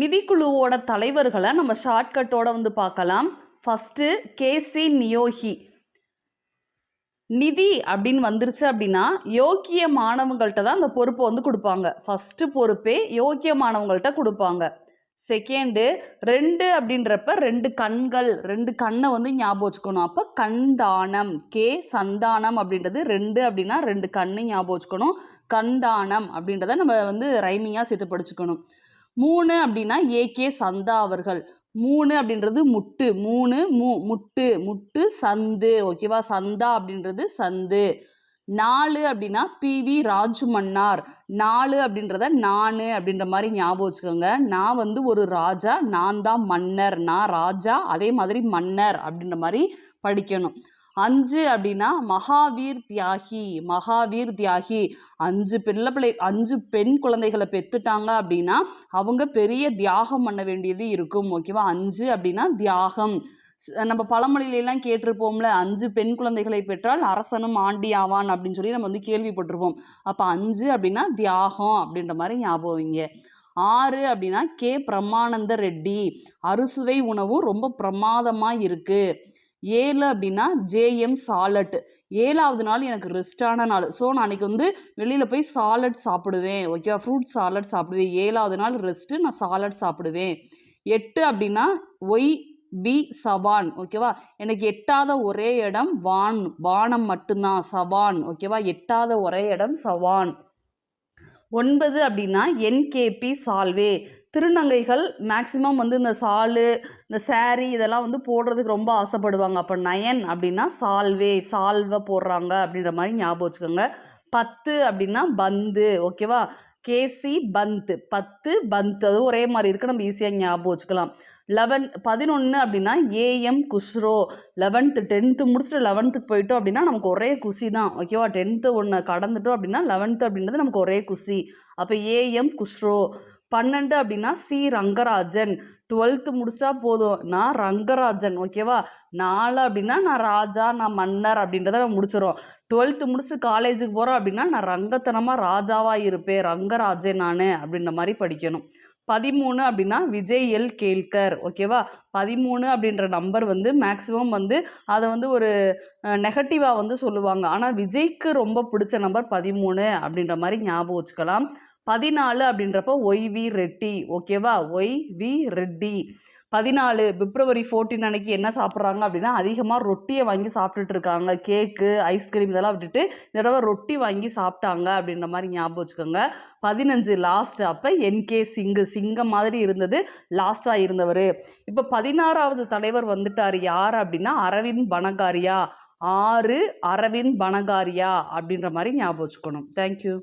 நிதிக்குழுவோட தலைவர்களை நம்ம ஷார்ட்கட்டோட வந்து பார்க்கலாம். ஃபஸ்ட்டு கேசி நியோகி நிதி அப்படின்னு வந்துருச்சு அப்படின்னா யோக்கிய மாணவங்கள்ட்ட தான் அந்த பொறுப்பை வந்து கொடுப்பாங்க. ஃபஸ்ட்டு பொறுப்பே யோக்கிய மாணவங்கள்ட்ட கொடுப்பாங்க. செகண்டு ரெண்டு அப்படின்றப்ப ரெண்டு கண்கள் ரெண்டு கண்ணை வந்து ஞாபகம் வச்சுக்கணும். அப்போ கண்தானம் கே சந்தானம் அப்படின்றது ரெண்டு அப்படின்னா ரெண்டு கண்ணு ஞாபகம் வச்சுக்கணும். கண்தானம் அப்படின்றத நம்ம வந்து ரைமிங்காக சேர்த்து படிச்சுக்கணும். மூணு அப்படின்னா ஏகே சந்தா அவர்கள். மூணு அப்படின்றது முட்டு. மூணு மூ முட்டு. முட்டு சந்து. ஓகேவா சந்தா அப்படின்றது சந்து. நாலு அப்படின்னா பிவி ராஜு மன்னார் நாலு அப்படின்றத நானு அப்படின்ற மாதிரி ஞாபகம் வச்சுக்கோங்க. நான் வந்து ஒரு ராஜா நான் தான் மன்னர். நான் ராஜா அதே மாதிரி மன்னர் அப்படின்ற மாதிரி படிக்கணும். அஞ்சு அப்படின்னா மகாவீர் தியாகி மகாவீர் தியாகி. அஞ்சு பிள்ளை பிள்ளை அஞ்சு பெண் குழந்தைகளை பெத்துட்டாங்க அப்படின்னா அவங்க பெரிய தியாகம் பண்ண வேண்டியது இருக்கும் ஓகேவா அஞ்சு அப்படின்னா தியாகம். நம்ம பழமொழியிலலாம் கேட்டிருப்போம்ல அஞ்சு பெண் குழந்தைகளை பெற்றால் அரசனும் ஆண்டி ஆவான் அப்படின்னு சொல்லி நம்ம வந்து கேள்விப்பட்டிருப்போம். அப்போ அஞ்சு அப்படின்னா தியாகம் அப்படின்ற மாதிரி ஞாபகம் வைங்க. ஆறு அப்படின்னா கே. பிரமானந்த ரெட்டி. அறுசுவை உணவும் ரொம்ப பிரமாதமாக இருக்குது ஏழு அப்படின்னா ஜேஎம் சாலட். ஏழாவது நாள் எனக்கு ரெஸ்டான நாள். ஸோ நான் அன்றைக்கி வந்து வெளியில் போய் சாலட் சாப்பிடுவேன். ஓகேவா ஃப்ரூட் சாலட் சாப்பிடுவேன். ஏழாவது நாள் ரெஸ்ட்டு நான் சாலட் சாப்பிடுவேன். எட்டு அப்படின்னா ஒய் பி சவான். ஓகேவா எனக்கு எட்டாத ஒரே இடம் வான். வானம் மட்டும்தான். சவான். ஓகேவா எட்டாத ஒரே இடம் சவான். ஒன்பது அப்படின்னா என்கேபி சால்வே. திருநங்கைகள் மேக்ஸிமம் வந்து இந்த சாலு இந்த saree இதெல்லாம் வந்து போடுறதுக்கு ரொம்ப ஆசைப்படுவாங்க. அப்போ நயன் அப்படின்னா சால்வே சால்வை போடுறாங்க அப்படின்ற மாதிரி ஞாபகம் வச்சுக்கோங்க. பத்து அப்படின்னா பந்து ஓகேவா கேசி பந்த். பத்து பந்த். அது ஒரே மாதிரி இருக்குது நம்ம ஈஸியாக ஞாபகம் வச்சுக்கலாம். லெவன் பதினொன்று அப்படின்னா ஏஎம் குஷ்ரோ. லெவன்த்து டென்த்து முடிச்சுட்டு லெவன்த்துக்கு போயிட்டோம் அப்படின்னா நமக்கு ஒரே குஷி தான். ஓகேவா டென்த்து ஒன்று கடந்துட்டோம் அப்படின்னா லெவன்த்து அப்படின்றது நமக்கு ஒரே குஷி அப்போ ஏஎம் குஷ்ரோ. பன்னெண்டு அப்படின்னா சி ரங்கராஜன். டுவெல்த்து முடிச்சா போதும். நான் ரங்கராஜன் ஓகேவா நாலு அப்படின்னா நான் ராஜா நான் மன்னர் அப்படின்றத நம்ம முடிச்சிடும் டுவெல்த்து முடிச்சு காலேஜுக்கு போகிறோம் அப்படின்னா நான் ரங்கத்தனமாக ராஜாவாக இருப்பேன். ரங்கராஜன் நான் அப்படின்ற மாதிரி படிக்கணும். பதிமூணு அப்படின்னா விஜய் எல் கேல்கர் ஓகேவா பதிமூணு அப்படின்ற நம்பர் வந்து மேக்ஸிமம் வந்து அதை வந்து ஒரு நெகட்டிவாக வந்து சொல்லுவாங்க. ஆனால் விஜய்க்கு ரொம்ப பிடிச்ச நம்பர் பதிமூணு அப்படின்ற மாதிரி ஞாபகம் வச்சுக்கலாம். பதினாலு அப்படின்றப்ப ஒய் வி ரெட்டி ஓகேவா ஒய் வி ரெட்டி பதினாலு பிப்ரவரி ஃபோர்டீன் அன்னைக்கு என்ன சாப்பிட்றாங்க அப்படின்னா அதிகமாக ரொட்டியை வாங்கி சாப்பிட்டுட்டு இருக்காங்க. கேக்கு ஐஸ்கிரீம் இதெல்லாம் விட்டுட்டு இந்த தடவை ரொட்டி வாங்கி சாப்பிட்டாங்க அப்படின்ற மாதிரி ஞாபகம் வச்சுக்கோங்க. பதினஞ்சு லாஸ்ட் அப்போ என்கே சிங்கு சிங்கம் மாதிரி இருந்தது லாஸ்ட்டாக இருந்தவர். இப்போ பதினாறாவது தலைவர் வந்துட்டார் யார் அப்படின்னா அரவிந்த் பனகாரியா. ஆறு அரவிந்த் பனகாரியா அப்படின்ற மாதிரி ஞாபகம் வச்சுக்கணும். தேங்க்யூ